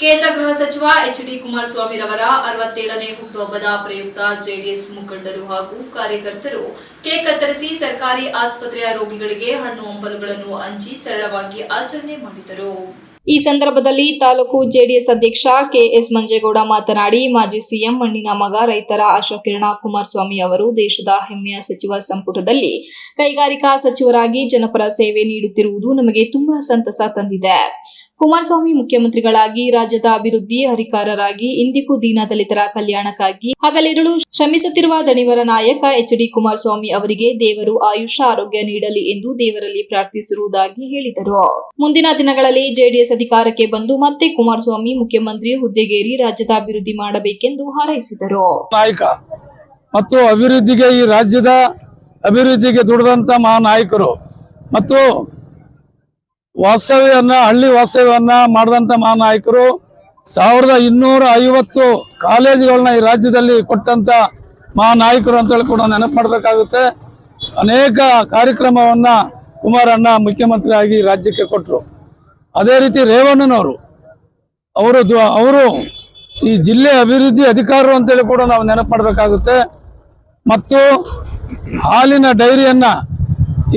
ಕೇಂದ್ರ ಗೃಹ ಸಚಿವ ಎಚ್ ಡಿ ಕುಮಾರಸ್ವಾಮಿ ರವರ ಅರವತ್ತೇಳನೇ ಹುಟ್ಟುಹಬ್ಬದ ಪ್ರಯುಕ್ತ ಜೆಡಿಎಸ್ ಮುಖಂಡರು ಹಾಗೂ ಕಾರ್ಯಕರ್ತರು ಕೇಕ್ ಕತ್ತರಿಸಿ ಸರ್ಕಾರಿ ಆಸ್ಪತ್ರೆಯ ರೋಗಿಗಳಿಗೆ ಹಣ್ಣು ಹಂಪಲುಗಳನ್ನು ಹಂಚಿ ಸರಳವಾಗಿ ಆಚರಣೆ ಮಾಡಿದರು. ಈ ಸಂದರ್ಭದಲ್ಲಿ ತಾಲೂಕು ಜೆಡಿಎಸ್ ಅಧ್ಯಕ್ಷ ಕೆಎಸ್ ಮಂಜೇಗೌಡ ಮಾತನಾಡಿ, ಮಾಜಿ ಸಿಎಂ ಮಣ್ಣಿನ ಮಗ ರೈತರ ಆಶಾಕಿರಣ ಕುಮಾರಸ್ವಾಮಿ ಅವರು ದೇಶದ ಹೆಮ್ಮೆಯ ಸಚಿವ ಸಂಪುಟದಲ್ಲಿ ಕೈಗಾರಿಕಾ ಸಚಿವರಾಗಿ ಜನಪರ ಸೇವೆ ನೀಡುತ್ತಿರುವುದು ನಮಗೆ ತುಂಬಾ ಸಂತಸ ತಂದಿದೆ. ಕುಮಾರಸ್ವಾಮಿ ಮುಖ್ಯಮಂತ್ರಿಗಳಾಗಿ, ರಾಜ್ಯದ ಅಭಿವೃದ್ಧಿ ಹರಿಕಾರರಾಗಿ ಇಂದಿಗೂ ದೀನ ದಲಿತರ ಕಲ್ಯಾಣಕ್ಕಾಗಿ ಹಗಲಿರುಳು ಶ್ರಮಿಸುತ್ತಿರುವ ದಣಿವರ ನಾಯಕ ಎಚ್ ಡಿ ಕುಮಾರಸ್ವಾಮಿ ಅವರಿಗೆ ದೇವರು ಆಯುಷ ಆರೋಗ್ಯ ನೀಡಲಿ ಎಂದು ದೇವರಲ್ಲಿ ಪ್ರಾರ್ಥಿಸಿರುವುದಾಗಿ ಹೇಳಿದರು. ಮುಂದಿನ ದಿನಗಳಲ್ಲಿ ಜೆಡಿಎಸ್ ಅಧಿಕಾರಕ್ಕೆ ಬಂದು ಮತ್ತೆ ಕುಮಾರಸ್ವಾಮಿ ಮುಖ್ಯಮಂತ್ರಿ ಹುದ್ದೆಗೇರಿ ರಾಜ್ಯದ ಅಭಿವೃದ್ಧಿ ಮಾಡಬೇಕೆಂದು ಹಾರೈಸಿದರು. ನಾಯಕ ಮತ್ತು ಅಭಿವೃದ್ಧಿಗೆ ಈ ರಾಜ್ಯದ ಅಭಿವೃದ್ಧಿಗೆ ದುಡಿದಂತ ಮಹಾನಾಯಕರು ಮತ್ತು ವಾಸ್ತವ್ಯವನ್ನ ಹಳ್ಳಿ ವಾಸ್ತವ್ಯವನ್ನ ಮಾಡಿದಂತ ಮಹಾನಾಯಕರು ಸಾವಿರದ ಇನ್ನೂರ ಐವತ್ತು ಕಾಲೇಜುಗಳನ್ನ ಈ ರಾಜ್ಯದಲ್ಲಿ ಕೊಟ್ಟಂತ ಮಹಾನಾಯಕರು ಅಂತೇಳಿ ಕೂಡ ನೆನಪು ಮಾಡಬೇಕಾಗುತ್ತೆ. ಅನೇಕ ಕಾರ್ಯಕ್ರಮವನ್ನ ಕುಮಾರಣ್ಣ ಮುಖ್ಯಮಂತ್ರಿ ಆಗಿ ರಾಜ್ಯಕ್ಕೆ ಕೊಟ್ಟರು ಅದೇ ರೀತಿ ರೇವಣ್ಣನವರು, ಅವರು ಅವರು ಈ ಜಿಲ್ಲೆ ಅಭಿವೃದ್ಧಿ ಅಧಿಕಾರರು ಅಂತೇಳಿ ಕೂಡ ನಾವು ನೆನಪು ಮಾಡಬೇಕಾಗುತ್ತೆ. ಮತ್ತು ಹಾಲಿನ ಡೈರಿಯನ್ನ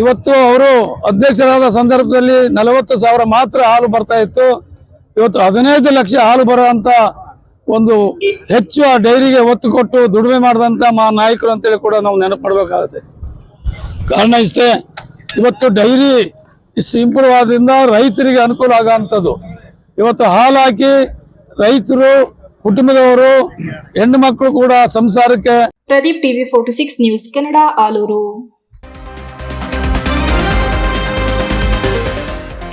ಇವತ್ತು ಅವರು ಅಧ್ಯಕ್ಷರಾದ ಸಂದರ್ಭದಲ್ಲಿ ನಲವತ್ತು ಸಾವಿರ ಮಾತ್ರ ಹಾಲು ಬರ್ತಾ ಇತ್ತು. ಇವತ್ತು ಹದಿನೈದು ಲಕ್ಷ ಹಾಲು ಬರುವಂತ ಒಂದು ಹೆಚ್ಚು ಆ ಡೈರಿಗೆ ಒತ್ತು ಕೊಟ್ಟು ದುಡಿಮೆ ಮಾಡಿದಂತ ಮಾ ನಾಯಕರು ಅಂತೇಳಿ ಕೂಡ ನಾವು ನೆನಪು ಮಾಡಬೇಕಾಗುತ್ತೆ. ಕಾರಣ ಇಷ್ಟೇ, ಇವತ್ತು ಡೈರಿ ಇಷ್ಟು ಇಂಪ್ರೂವ್ ಆದ್ರಿಂದ ರೈತರಿಗೆ ಅನುಕೂಲ ಆಗೋಂಥದ್ದು ಇವತ್ತು ಹಾಲು ಹಾಕಿ ರೈತರು, ಕುಟುಂಬದವರು, ಹೆಣ್ಣು ಮಕ್ಕಳು ಕೂಡ ಸಂಸಾರಕ್ಕೆ Pradeep TV forty six news Kannada, Alur.